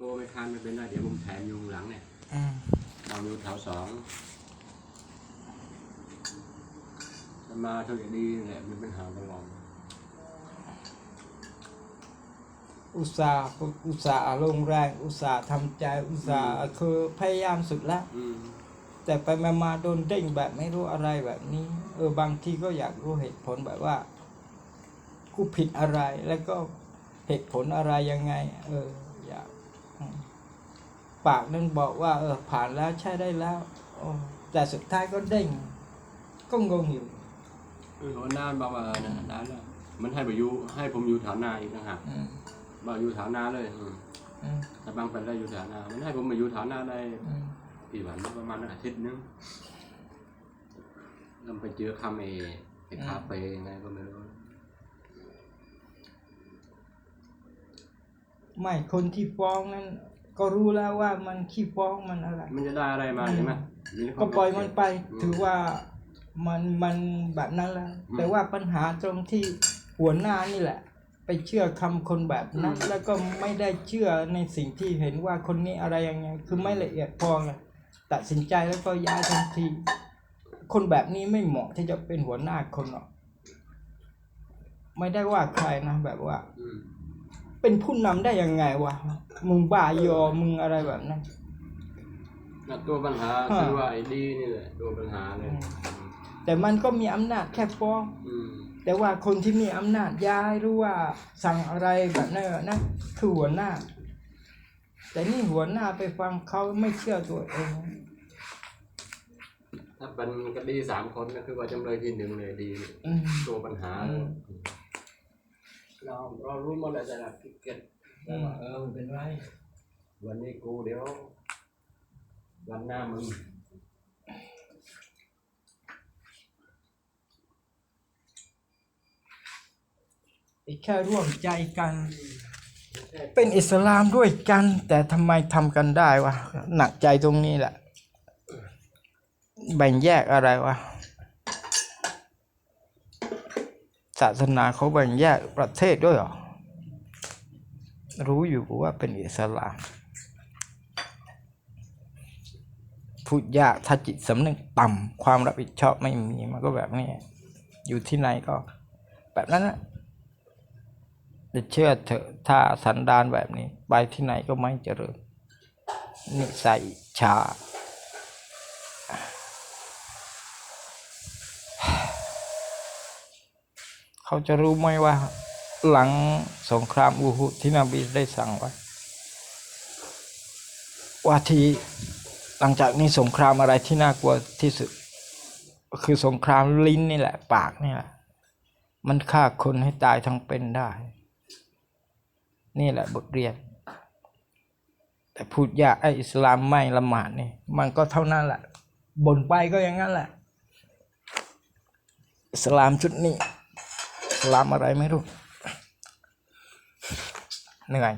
ตัวไม่ทานไม่เป็นไรเดี๋ยวผมแถมอยุงหลังเนี่ยอืมเราอยู่แถวสองมันมาเท่าอย่างนี้แหละมันเป็นหาตลอดอุตส่าห์อุตส่าห์ลงแรง อุตส่าห์ทำใจอุตส่าห์คือพยายามสุดแล้ว อืมแต่ไปมามาโดนเด้งแบบไม่รู้อะไรแบบนี้ เออบางทีก็อยากรู้เหตุผลแบบว่า กูผิดอะไรแล้วก็เหตุผลอะไรยังไง เออ อยากอืม ปากนั้นบอกว่า เออ ผ่านแล้วใช่ได้แล้วโอ้แต่สุดท้ายก็เด้งก็งงอยู่เออวันนั้นบอกว่านะนานแล้วมันให้ไปอยู่ให้ผมอยู่แถวนาอีกนะฮะอืมบอกอยู่แถวนาเลยอืมอืมถ้าบางเป็นได้อยู่แถวนา มันให้ผมมาอยู่แถวนาได้อืมกี่วันประมาณอาทิตย์นึงแล้วไปเจอคำเอไอ้คาเฟ่ยังไงก็ไม่รู้ ไม่คนที่ฟ้องนั้น ก็รู้แล้วว่ามันขี้ฟ้องมันอะไร มันจะได้อะไรมาใช่ไหมมีควาก็ปล่อยมันไปอืมถือว่ามันมันแบบนั้นแล้วอืมแต่ว่าปัญหาตรงที่หัวหน้านี่แหละ ไปเชื่อคำคนแบบนั้นอืมแล้วก็ไม่ได้เชื่อในสิ่งที่เห็นว่าคนนี้อะไรยังไง คือไม่ละเอียดพอไงตัดสินใจแล้วก็ย้ายทันที คนแบบนี้ไม่เหมาะที่จะเป็นหัวหน้าคนหรอก ไม่ได้ว่าใครนะแบบว่าอืม เป็นผู้นำได้ยังไงวะ มึงบ้ายอ มึงอะไรแบบนั้นแล้วตัวปัญหาฮะคือว่าไอ้ดีนี่แหละตัวปัญหาเลยแต่มันก็มีอำนาจแค่ฟ้อง อืมแต่ว่าคนที่มีอำนาจย้ายหรือว่าสั่งอะไรแบบนั้นอะนะคือหัวหน้า แต่นี่หัวหน้าไปฟังเขาไม่เชื่อตัวเอง ถ้าเป็นคดีสามคนก็คือว่าจำเลยที่หนึ่งเลยดีอืมตัวปัญหาอืม เราเรารู้หมดแล้วแต่ละพิเกตอืมเออไม่เป็นไร วันนี้กูเดี๋ยว วันหน้ามึงแค่ร่วมใจกัน เป็นอิสลามด้วยกัน แต่ทำไมทำกันได้วะ หนักใจตรงนี้แหละ แบ่งแยกอะไรวะ ศาสนาเขาแบ่งแยกประเทศด้วยหรอ รู้อยู่ว่าเป็นอิสลาม พูดยากถ้าจิตสำนึกต่ำความรับผิดชอบไม่มีมันก็แบบนี้ อยู่ที่ไหนก็ แบบนั้นนะจะเชื่อเถอะถ้าสันดานแบบนี้ ไปที่ไหนก็ไม่เจริญนิสัยชา เขาจะรู้ไหมว่า หลังสงครามอูฮุดที่นบีได้สั่งไว้ว่าทีหลังจากนี้สงครามอะไรที่น่ากลัวที่สุด คือสงครามลิ้นนี่แหละ ปากนี่แหละ มันฆ่าคนให้ตายทั้งเป็นได้ นี่แหละบทเรียน แต่พูดยากไอ้อิสลามไม่ละหมาดนี่ มันก็เท่านั้นแหละบ่นไปก็อย่างนั้นแหละอิสลามชุดนี้ ลามอะไรไม่รู้เหนื่อย